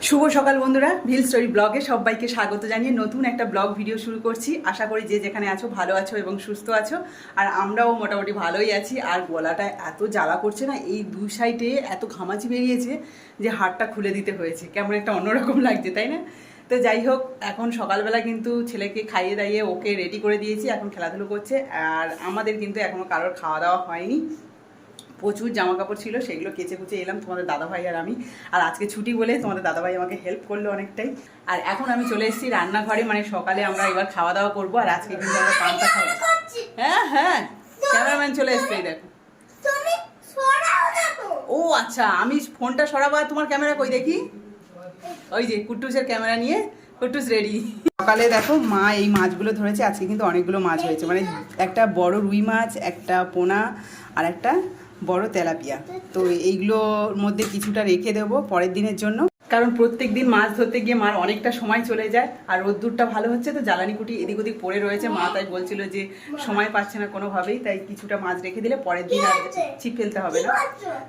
শুভ সকাল বন্ধুরা ভিল স্টোরি ব্লগে সবাইকে স্বাগত জানিয়ে নতুন একটা ব্লগ ভিডিও শুরু করছি। আশা করি যে যেখানে আছো ভালো আছো এবং সুস্থ আছো। আর আমরাও মোটামুটি ভালোই আছি। আর গলাটা এত জ্বালা করছে না, এই দুই সাইডে এত ঘামাচি বেরিয়েছে যে হাড়টা খুলে দিতে হয়েছে। কেমন একটা অন্যরকম লাগছে, তাই না? তো যাই হোক, এখন সকালবেলা কিন্তু ছেলেকে খাইয়ে দাইয়ে ওকে রেডি করে দিয়েছি, এখন খেলাধুলো করছে। আর আমাদের কিন্তু এখনও কারোর খাওয়া দাওয়া হয়নি। প্রচুর জামা কাপড় ছিল, সেগুলো কেচে কুচে এলাম তোমাদের দাদাভাই আর আমি। আর আজকে ছুটি বলে তোমাদের দাদাভাই আমাকে হেল্প করল অনেকটাই। আর এখন আমি চলে এসেছি রান্নাঘরে মানে সকালে আমরা এবার খাওয়া দাওয়া করব, আর আজকে কিন্তু আমরা পান্তা খাব। হ্যাঁ হ্যাঁ ক্যামেরাম্যান চলে এসছে দেখো। ও আচ্ছা আমি ফোনটা সরাবো আর তোমার ক্যামেরা কই দেখি? ওই যে কুট্টুসের ক্যামেরা নিয়ে, কুট্টুস রেডি সকালে দেখো মা এই মাছগুলো ধরেছে, আজকে কিন্তু অনেকগুলো মাছ হয়েছে। মানে একটা বড় রুই মাছ, একটা পোনা, আর একটা বড় তেলাপিয়া। তো এইগুলোর মধ্যে কিছুটা রেখে দেবো পরের দিনের জন্য। কারণ প্রত্যেক দিন মাছ ধরতে গিয়ে মার অনেকটা সময় চলে যায়, আর রোদ্দুরটা ভালো হচ্ছে তো জ্বালানি কুটি এদিক ওদিক পড়ে রয়েছে। মা তাই বলছিল যে সময় পাচ্ছে না কোনোভাবেই, তাই কিছুটা মাছ রেখে দিলে পরের দিন আর ছিপ ফেলতে হবে না।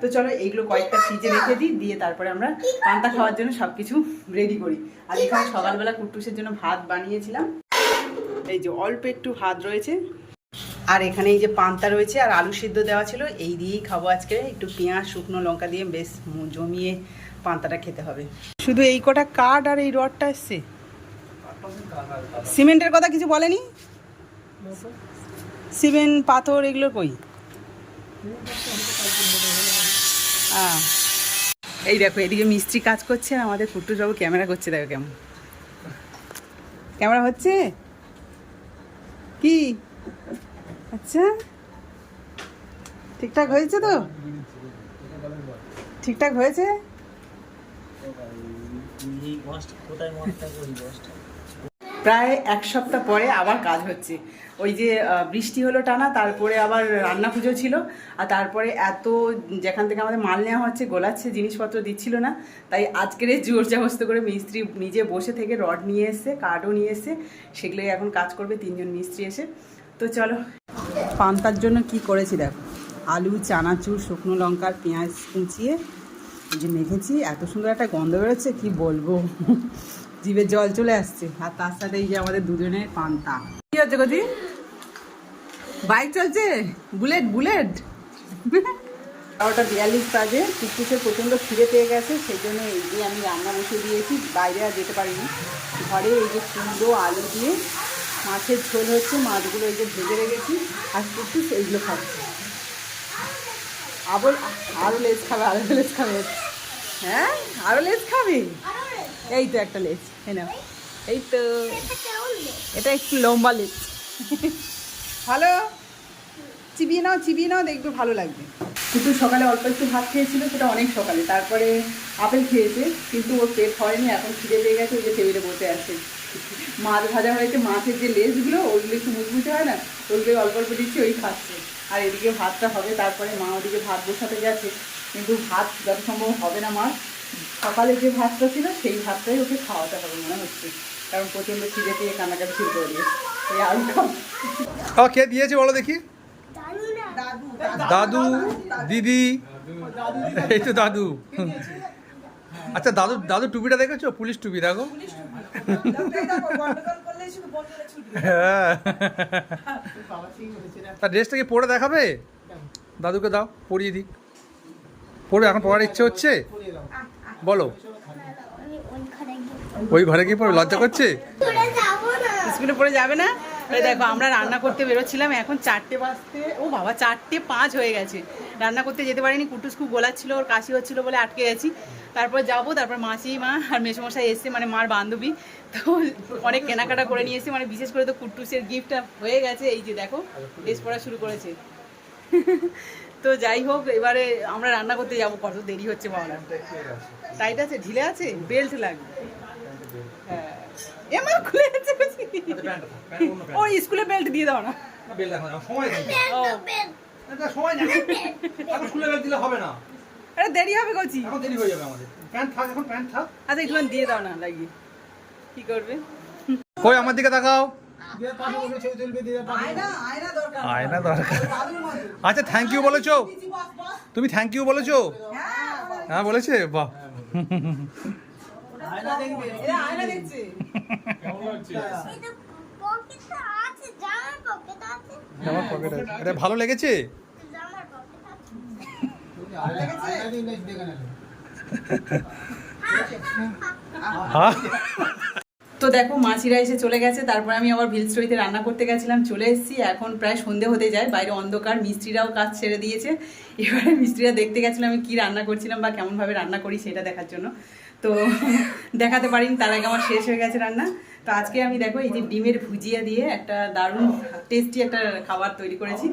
তো চলো এইগুলো কয়েকটা ফ্রিজে রেখে দিই, দিয়ে তারপরে আমরা পান্তা খাওয়ার জন্য সব কিছু রেডি করি। আর এখানে সকালবেলা কুট্টুসের জন্য ভাত বানিয়েছিলাম। এই যে অল্প একটু ভাত রয়েছে আর এখানে এই যে পান্তা রয়েছে আর আলু সিদ্ধ দেওয়া ছিল এই দিয়েই খাব আজকে। একটু পেঁয়াজ শুকনো লঙ্কা দিয়ে বেশ জমিয়ে পান্তাটা খেতে হবে। শুধু এই কটা কাঠ আর এই রডটা এসছে? সিমেন্টের কথা কিছু বলেনি? সিমেন্ট পাথর এগুলো কই? আহ, এই দেখো এদিকে মিস্ত্রি কাজ করছে আর আমাদের ফুটুসবাবু ক্যামেরা করছে দেখো কেমন। ক্যামেরা হচ্ছে? কি? আচ্ছা। ঠিকঠাক হয়েছে তো? ঠিকঠাক হয়েছে? প্রায় এক সপ্তাহ পরে আবার কাজ হচ্ছে। ওই যে বৃষ্টি হলো টানা, তারপরে আবার রান্না পুজো ছিল, আর তারপরে এত যেখান থেকে আমাদের মাল নেওয়া হচ্ছে, গোলাচ্ছে, জিনিসপত্র দিচ্ছিল না। তাই আজকের জোর জবস্ত করে মিস্ত্রি নিজে বসে থেকে রড নিয়ে এসছে, কাঠও নিয়ে এসছে, সেগুলোই এখন কাজ করবে তিনজন মিস্ত্রি এসে। তো চলো। পান্তার জন্য কি করেছি দেখো? আলু, চানাচুর, শুকনো লঙ্কার পেঁয়াজ কুচিয়ে যে মেখেছি, এত সুন্দর একটা গন্ধ বেরোচ্ছে, কি বলব? জিভে জল চলে আসছে, আর তার সাথে এই যে আমাদের দুজনের পান্তা। কি হচ্ছে গতি বাইক চলছে? Bullet Bullet? বারোটা বিয়াল্লিশ বাজে টুকটুসের প্রচণ্ড খিদে পেয়ে গেছে, সেই জন্য এই যে আমি রান্না বসিয়ে দিয়েছি, বাইরে আর যেতে পারিনি। ঘরে এই যে কুমড়ো, আলু দিয়ে মাছের ঝোল হচ্ছে, মাছগুলো এই যে ভেজে রেখেছি, আর টুকটুস সেইগুলো খাচ্ছে। আবার আরও লেজ খাবে আরও লেজ খাবে। হ্যাঁ? আরও লেজ খাবে? এই তো একটা লেজ, এই নাও। এই তো। এটা একটু লম্বা লেজ। ভালো? চিবিয়ে নাও চিবিয়ে নাও, দেখবে ভালো লাগবে। কিন্তু সকালে অল্প একটু ভাত খেয়েছিল, সেটা অনেক সকালে। তারপরে আপেল খেয়েছে, কিন্তু ওর পেট হয়নি এখন খিদে পেয়ে গেছে, ওই যে টেবিলে বসে আছে। মাছ ভাজা হয়েছে মাছের যে লেজগুলো ওইগুলো একটু মুচমুচে হয় না ওইগুলো অল্প অল্প দিচ্ছি ওই খাচ্ছে। আর এদিকে ভাতটা হবে তারপরে মা ওদিকে ভাত বসাতে গেছে কিন্তু ভাত যত সম্ভব হবে না মা সকালে যে ভাতটা ছিল সেই ভাতটাই ওকে খাওয়াতে হবে মনে হচ্ছে কারণ প্রচণ্ড খিদে পেয়ে কান্নাকাটি শুরু করে দিয়েছে। খাওয়া। কে দিয়েছে বলো দেখি? দাদু। দিদি এই তো দাদু। আচ্ছা দাদু দাদু টুপিটা দেখেছ? পুলিশ টুপি দেখো। হ্যাঁ। তা ড্রেসটা কি পরে দেখাবে? দাদুকে দাও পরিয়ে দিই। পরে এখন পড়ার ইচ্ছে হচ্ছে? বলো। গিয়ে ওই ঘরে কি পড়ে লজ্জা করছে? স্কুলে পড়ে যাবে না? এই দেখো আমরা রান্না করতে বেরোচ্ছিলাম এখন চারটে বাজতে ও বাবা চারটে পাঁচ হয়ে গেছে। রান্না করতে যেতে পারিনি কুটুস খুব গোলাচ্ছিল ওর কাশি হচ্ছিল বলে আটকে গেছি। তারপর যাব তারপর মাসি মা আর মেসমশাই এসছে মানে মার বান্ধবী। তো অনেক কেনাকাটা করে নিয়ে এসেছে মানে বিশেষ করে তো কুটুসের গিফটটা হয়ে গেছে এই যে দেখো ড্রেস পড়া শুরু করেছে। তো যাই হোক এবারে আমরা রান্না করতে যাব কত দেরি হচ্ছে বাবা টাইট আছে ঢিলে আছে? বেল্ট লাগবে। হ্যাঁ। খুলে আছে ও স্কুলে বেল্ট দিয়ে দাও না। বেল্ট ও সময় নেই। এখন স্কুলে বেল দিলে হবে না। আরে দেরি হবে কচি এখন দেরি হয়ে যাবে আমাদের। প্যান্ট থাক এখন প্যান্ট থাক। আচ্ছা একটু দিয়ে দাও না লাগিয়ে। কি করবে? কই আমার দিকে তাকাও। আয়না আয়না দরকার। আচ্ছা থ্যাংক ইউ বলেছ? তুমি থ্যাংক ইউ বলেছ? হ্যাঁ বলেছে? বাহ। আয়না দেখবে। তো দেখো মাছিরা এসে চলে গেছে, তারপর আমি আবার ভিল স্টোরিতে রান্না করতে গেছিলাম, চলে এসেছি। এখন প্রায় সন্ধে হতে যায়, বাইরে অন্ধকার, মিস্ত্রিরাও কাজ ছেড়ে দিয়েছে। এবারে মিস্ত্রিরা দেখতে গেছিলাম আমি কী রান্না করছিলাম বা কেমনভাবে রান্না করি সেটা দেখার জন্য। তো দেখাতে পারিনি, তার আগে আমার শেষ হয়ে গেছে রান্না। তো আজকে আমি দেখো এই যে ডিমের ভুজিয়া দিয়ে একটা দারুণ টেস্টি একটা খাবার তৈরি করেছি।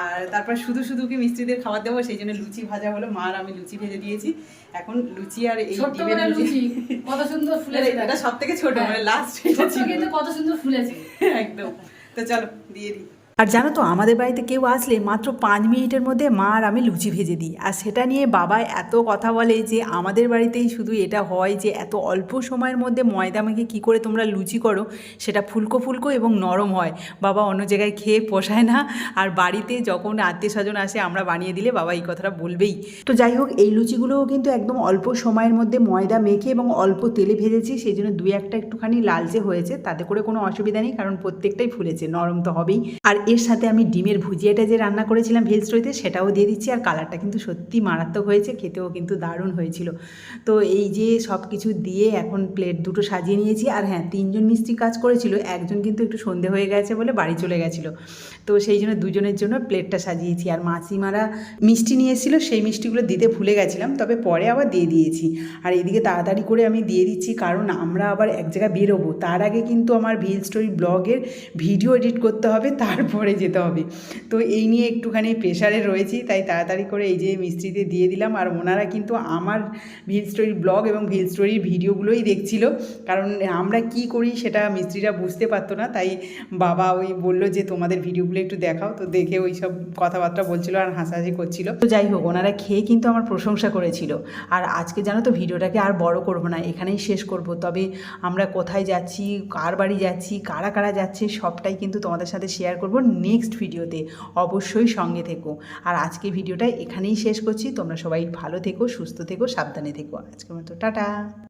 আর তারপর শুধু শুধু কি মিস্ত্রিদের খাবার দেবো সেই জন্য লুচি ভাজা হলো। মার আর আমি লুচি ভেজে দিয়েছি। এখন লুচি আর এই ডিমের লুচি। কত সুন্দর ফুলেছে। এটা সব থেকে ছোট মানে লাস্ট এটা ছোট্ট কিন্তু কত সুন্দর ফুলেছে। একদম। তো চলো দিয়ে দিই। আর জানো তো, আমাদের বাড়িতে কেউ আসলে মাত্র পাঁচ মিনিটের মধ্যে মা আর আমি লুচি ভেজে দিই। আর সেটা নিয়ে বাবা এত কথা বলে যে আমাদের বাড়িতেই শুধু এটা হয় যে এত অল্প সময়ের মধ্যে ময়দা মেখে কী করে তোমরা লুচি করো, সেটা ফুলকো ফুলকো এবং নরম হয়। বাবা অন্য জায়গায় খেয়ে পোষায় না। আর বাড়িতে যখন আত্মীয় স্বজন আসে, আমরা বানিয়ে দিলে বাবা এই কথাটা বলবেই। তো যাই হোক, এই লুচিগুলোও কিন্তু একদম অল্প সময়ের মধ্যে ময়দা মেখে এবং অল্প তেলে ভেজেছি, সেই জন্য দুই একটা একটুখানি লালচে হয়েছে। তাতে করে কোনো অসুবিধা নেই, কারণ প্রত্যেকটাই ফুলেছে, নরম তো হবেই। আর এর সাথে আমি ডিমের ভুজিয়াটা যে রান্না করেছিলাম ভেজ স্টোরিতে সেটাও দিয়ে দিচ্ছি। আর কালারটা কিন্তু সত্যি মারাত্মক হয়েছে, খেতেও কিন্তু দারুণ হয়েছিল। তো এই যে সব কিছু দিয়ে এখন প্লেট দুটো সাজিয়ে নিয়েছি। আর হ্যাঁ তিনজন মিস্ত্রি কাজ করেছিল, একজন কিন্তু একটু সন্ধে হয়ে গেছে বলে বাড়ি চলে গেছিল। তো সেই জন্য দুজনের জন্য প্লেটটা সাজিয়েছি। আর মাসিমারা মিষ্টি নিয়ে এসেছিল, সেই মিষ্টিগুলো দিতে ভুলে গেছিলাম, তবে পরে আবার দিয়ে দিয়েছি। আর এদিকে তাড়াতাড়ি করে আমি দিয়ে দিচ্ছি, কারণ আমরা আবার এক জায়গায় বেরোবো। তার আগে কিন্তু আমার ভিল স্টোরি ব্লগের ভিডিও এডিট করতে হবে তারপরে যেতে হবে। তো এই নিয়ে একটুখানি প্রেশারে রয়েছি, তাই তাড়াতাড়ি করে এই যে মিস্ত্রিতে দিয়ে দিলাম। আর ওনারা কিন্তু আমার ভিল স্টোরির ব্লগ এবং ভিল স্টোরির ভিডিওগুলোই দেখছিল। কারণ আমরা কি করি সেটা মিস্ত্রিরা বুঝতে পারতো না। তাই বাবা ওই বলল যে, তোমাদের ভিডিওগুলো একটু দেখাও। তো দেখে ওই সব কথাবার্তা বলছিল আর হাসাহাসি করছিল। তো যাই হোক, ওনারা খেয়ে কিন্তু আমার প্রশংসা করেছিল। আর আজকে জানো তো, ভিডিওটাকে আর বড় করব না, এখানেই শেষ করব। তবে আমরা কোথায় যাচ্ছি, কার বাড়ি যাচ্ছি, কারা কারা যাচ্ছে, সবটাই কিন্তু তোমাদের সাথে শেয়ার করব। নেক্সট ভিডিওতে অবশ্যই সঙ্গে থেকো। আর আজকে ভিডিওটা এখানেই শেষ করছি। তোমরা সবাই ভালো থেকো, সুস্থ থেকো, সাবধানে থেকো। আজকের মতো, টাটা!